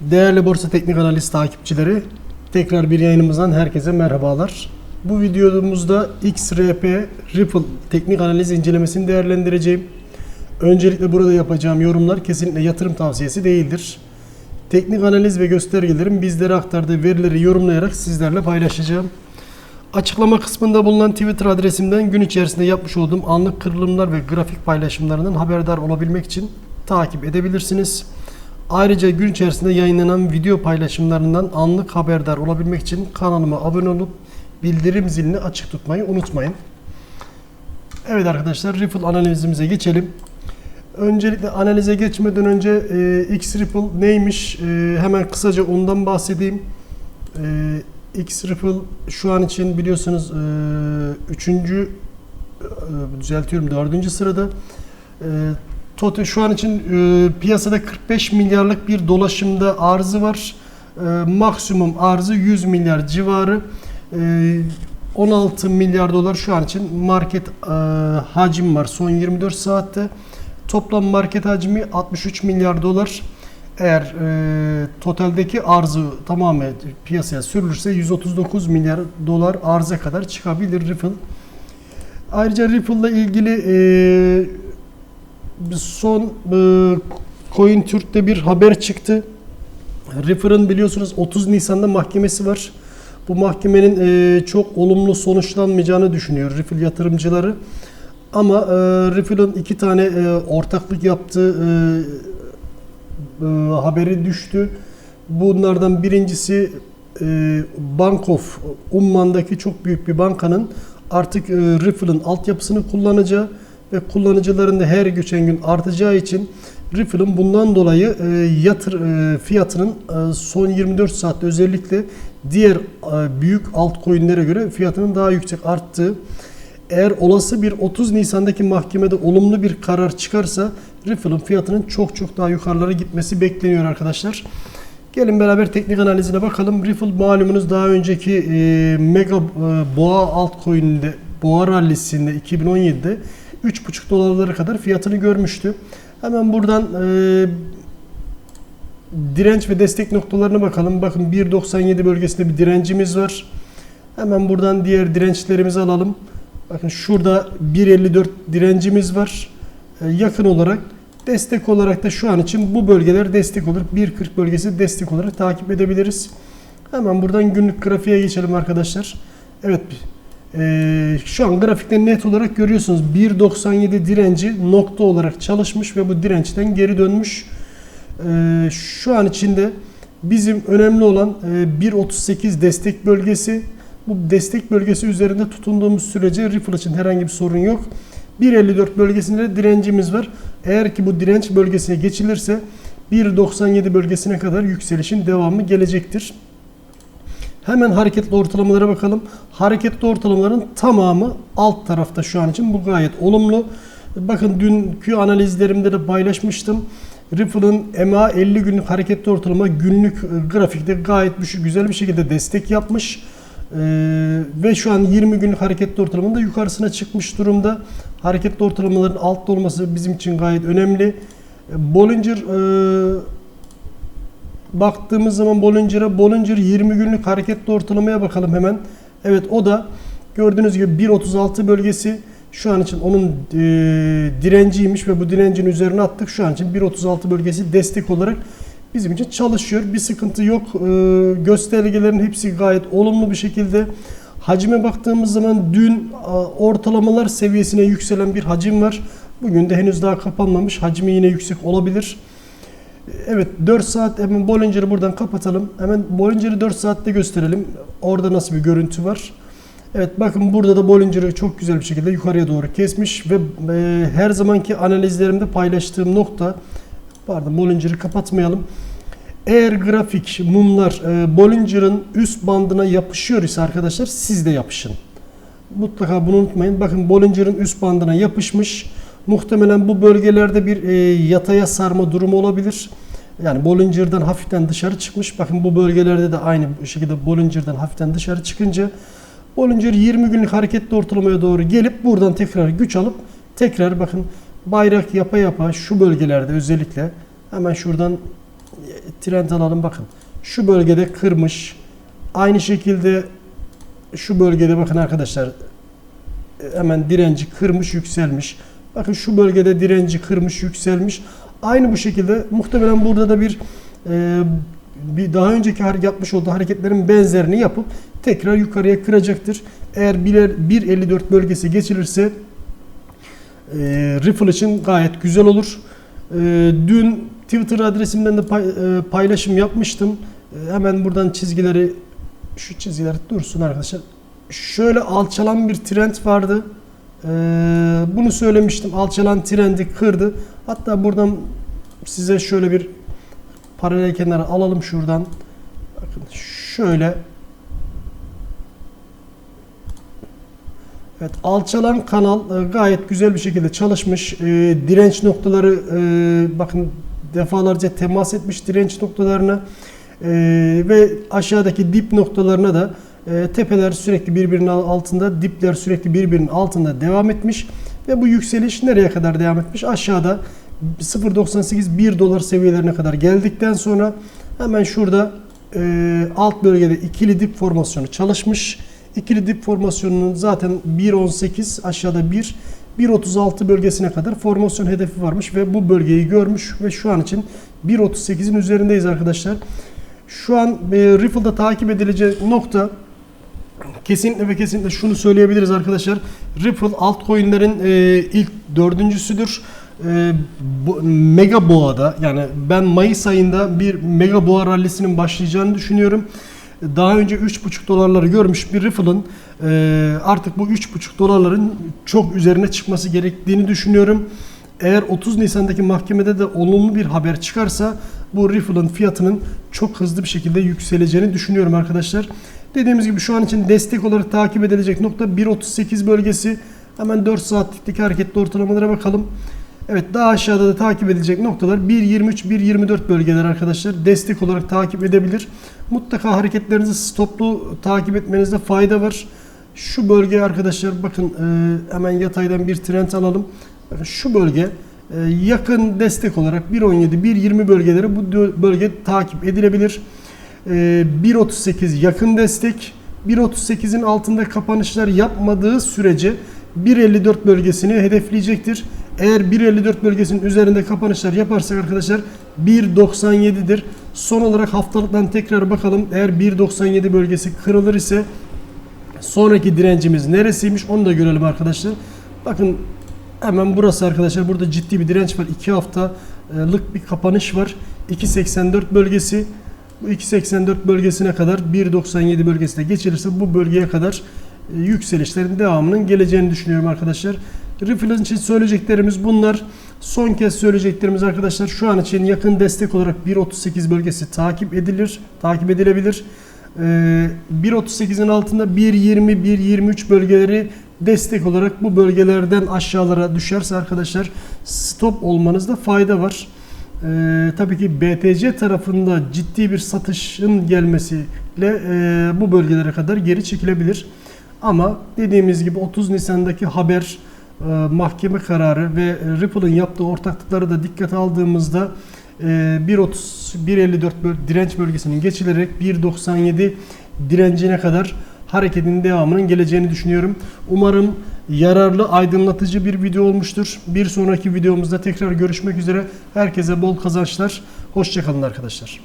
Değerli Borsa Teknik Analiz takipçileri, tekrar bir yayınımızdan herkese merhabalar. Bu videomuzda XRP Ripple teknik analiz incelemesini değerlendireceğim. Öncelikle burada yapacağım yorumlar kesinlikle yatırım tavsiyesi değildir. Teknik analiz ve göstergelerin bizlere aktardığı verileri yorumlayarak sizlerle paylaşacağım. Açıklama kısmında bulunan Twitter adresimden gün içerisinde yapmış olduğum anlık kırılımlar ve grafik paylaşımlarından haberdar olabilmek için takip edebilirsiniz. Ayrıca gün içerisinde yayınlanan video paylaşımlarından anlık haberdar olabilmek için kanalıma abone olup bildirim zilini açık tutmayı unutmayın. Evet arkadaşlar Ripple analizimize geçelim. Öncelikle analize geçmeden önce e, X Ripple neymiş e, hemen kısaca ondan bahsedeyim. E, X Ripple şu an için biliyorsunuz e, üçüncü e, düzeltiyorum dördüncü sırada. E, Total şu an için e, piyasada 45 milyarlık bir dolaşımda arzı var. E, maksimum arzı 100 milyar civarı. E, 16 milyar dolar şu an için market e, hacim var son 24 saatte. Toplam market hacmi 63 milyar dolar. Eğer e, totaldeki arzı tamamen piyasaya sürülürse 139 milyar dolar arza kadar çıkabilir Ripple. Ayrıca Ripple ile ilgili e, son e, Coin Türk'te bir haber çıktı. Ripple'ın biliyorsunuz 30 Nisan'da mahkemesi var. Bu mahkemenin e, çok olumlu sonuçlanmayacağını düşünüyor Ripple yatırımcıları. Ama e, Ripple'ın iki tane e, ortaklık yaptığı e, e, haberi düştü. Bunlardan birincisi e, Bank of Umman'daki çok büyük bir bankanın artık e, Ripple'ın altyapısını kullanacağı ve kullanıcıların da her geçen gün artacağı için Ripple'ın bundan dolayı e, yatır e, fiyatının e, son 24 saatte özellikle diğer e, büyük altcoin'lere göre fiyatının daha yüksek arttığı eğer olası bir 30 Nisan'daki mahkemede olumlu bir karar çıkarsa Ripple'ın fiyatının çok çok daha yukarılara gitmesi bekleniyor arkadaşlar. Gelin beraber teknik analizine bakalım. Ripple malumunuz daha önceki e, mega e, boğa altcoin'inde boğa rallisinde 2017'de 3,5 dolarlara kadar fiyatını görmüştü. Hemen buradan e, direnç ve destek noktalarına bakalım. Bakın 1.97 bölgesinde bir direncimiz var. Hemen buradan diğer dirençlerimizi alalım. Bakın şurada 1.54 direncimiz var. E, yakın olarak destek olarak da şu an için bu bölgeler destek olur. 1.40 bölgesi destek olarak takip edebiliriz. Hemen buradan günlük grafiğe geçelim arkadaşlar. Evet ee, şu an grafikte net olarak görüyorsunuz 1.97 direnci nokta olarak çalışmış ve bu dirençten geri dönmüş. Ee, şu an içinde bizim önemli olan e, 1.38 destek bölgesi. Bu destek bölgesi üzerinde tutunduğumuz sürece Ripple için herhangi bir sorun yok. 1.54 bölgesinde direncimiz var. Eğer ki bu direnç bölgesine geçilirse 1.97 bölgesine kadar yükselişin devamı gelecektir. Hemen hareketli ortalamalara bakalım. Hareketli ortalamaların tamamı alt tarafta şu an için. Bu gayet olumlu. Bakın dünkü analizlerimde de paylaşmıştım. Ripple'ın MA 50 günlük hareketli ortalama günlük e, grafikte gayet bir, güzel bir şekilde destek yapmış. Ee, ve şu an 20 günlük hareketli ortalamanın da yukarısına çıkmış durumda. Hareketli ortalamaların altta olması bizim için gayet önemli. Bollinger e, baktığımız zaman Bollinger'a Bollinger 20 günlük hareketli ortalamaya bakalım hemen. Evet o da gördüğünüz gibi 1.36 bölgesi şu an için onun e, direnciymiş ve bu direncin üzerine attık. Şu an için 1.36 bölgesi destek olarak bizim için çalışıyor. Bir sıkıntı yok. E, göstergelerin hepsi gayet olumlu bir şekilde. Hacime baktığımız zaman dün ortalamalar seviyesine yükselen bir hacim var. Bugün de henüz daha kapanmamış. Hacmi yine yüksek olabilir. Evet 4 saat hemen Bollinger'ı buradan kapatalım. Hemen Bollinger'ı 4 saatte gösterelim. Orada nasıl bir görüntü var. Evet bakın burada da Bollinger'ı çok güzel bir şekilde yukarıya doğru kesmiş ve e, her zamanki analizlerimde paylaştığım nokta pardon Bollinger'ı kapatmayalım. Eğer grafik mumlar e, Bollinger'ın üst bandına yapışıyor ise arkadaşlar siz de yapışın. Mutlaka bunu unutmayın. Bakın Bollinger'ın üst bandına yapışmış. Muhtemelen bu bölgelerde bir e, yataya sarma durumu olabilir. Yani Bollinger'dan hafiften dışarı çıkmış. Bakın bu bölgelerde de aynı şekilde Bollinger'dan hafiften dışarı çıkınca Bollinger 20 günlük hareketli ortalamaya doğru gelip buradan tekrar güç alıp tekrar bakın bayrak yapa yapa şu bölgelerde özellikle hemen şuradan trend alalım bakın. Şu bölgede kırmış. Aynı şekilde şu bölgede bakın arkadaşlar e, hemen direnci kırmış yükselmiş. Bakın şu bölgede direnci kırmış yükselmiş. Aynı bu şekilde muhtemelen burada da bir e, bir daha önceki yapmış olduğu hareketlerin benzerini yapıp tekrar yukarıya kıracaktır. Eğer birer 1.54 bölgesi geçilirse e, Ripple için gayet güzel olur. E, dün Twitter adresimden de pay- e, paylaşım yapmıştım. E, hemen buradan çizgileri şu çizgiler dursun arkadaşlar. Şöyle alçalan bir trend vardı. E, bunu söylemiştim. Alçalan trendi kırdı. Hatta buradan size şöyle bir paralel kenara alalım şuradan. Bakın şöyle Evet, alçalan kanal e, gayet güzel bir şekilde çalışmış. E, direnç noktaları e, bakın defalarca temas etmiş direnç noktalarına ve aşağıdaki dip noktalarına da tepeler sürekli birbirinin altında, dipler sürekli birbirinin altında devam etmiş ve bu yükseliş nereye kadar devam etmiş? Aşağıda 0.98 1 dolar seviyelerine kadar geldikten sonra hemen şurada e, alt bölgede ikili dip formasyonu çalışmış. İkili dip formasyonunun zaten 1.18 aşağıda 1 1.36 bölgesine kadar formasyon hedefi varmış ve bu bölgeyi görmüş ve şu an için 1.38'in üzerindeyiz arkadaşlar. Şu an e, Ripple'da takip edilecek nokta kesinlikle ve kesinlikle şunu söyleyebiliriz arkadaşlar. Ripple altcoin'lerin e, ilk dördüncüsüdür. E, bu, mega boğada yani ben Mayıs ayında bir mega boğa rallisinin başlayacağını düşünüyorum. Daha önce 3,5 dolarları görmüş bir Ripple'ın e, artık bu 3,5 dolarların çok üzerine çıkması gerektiğini düşünüyorum. Eğer 30 Nisan'daki mahkemede de olumlu bir haber çıkarsa bu Ripple'ın fiyatının çok hızlı bir şekilde yükseleceğini düşünüyorum arkadaşlar. Dediğimiz gibi şu an için destek olarak takip edilecek nokta 1.38 bölgesi. Hemen 4 saatlik hareketli ortalamalara bakalım. Evet daha aşağıda da takip edilecek noktalar 1.23-1.24 bölgeler arkadaşlar. Destek olarak takip edebilir. Mutlaka hareketlerinizi stoplu takip etmenizde fayda var. Şu bölge arkadaşlar bakın e, hemen yataydan bir trend alalım. Şu bölge e, yakın destek olarak 1.17-1.20 bölgeleri bu bölge takip edilebilir. E, 1.38 yakın destek. 1.38'in altında kapanışlar yapmadığı sürece 1.54 bölgesini hedefleyecektir. Eğer 1.54 bölgesinin üzerinde kapanışlar yaparsak arkadaşlar 1.97'dir. Son olarak haftalıktan tekrar bakalım. Eğer 1.97 bölgesi kırılır ise sonraki direncimiz neresiymiş onu da görelim arkadaşlar. Bakın hemen burası arkadaşlar. Burada ciddi bir direnç var. 2 haftalık bir kapanış var. 2.84 bölgesi. Bu 2.84 bölgesine kadar 1.97 bölgesine geçilirse bu bölgeye kadar e, yükselişlerin devamının geleceğini düşünüyorum arkadaşlar. Ripple için söyleyeceklerimiz bunlar. Son kez söyleyeceklerimiz arkadaşlar şu an için yakın destek olarak 1.38 bölgesi takip edilir, takip edilebilir. Ee, 1.38'in altında 1.20, 1.23 bölgeleri destek olarak bu bölgelerden aşağılara düşerse arkadaşlar stop olmanızda fayda var. Ee, tabii ki BTC tarafında ciddi bir satışın gelmesiyle e, bu bölgelere kadar geri çekilebilir. Ama dediğimiz gibi 30 Nisan'daki haber, e, mahkeme kararı ve Ripple'ın yaptığı ortaklıkları da dikkate aldığımızda e, 1.30 1.54 böl- direnç bölgesinin geçilerek 1.97 direncine kadar hareketin devamının geleceğini düşünüyorum. Umarım yararlı, aydınlatıcı bir video olmuştur. Bir sonraki videomuzda tekrar görüşmek üzere. Herkese bol kazançlar. Hoşçakalın arkadaşlar.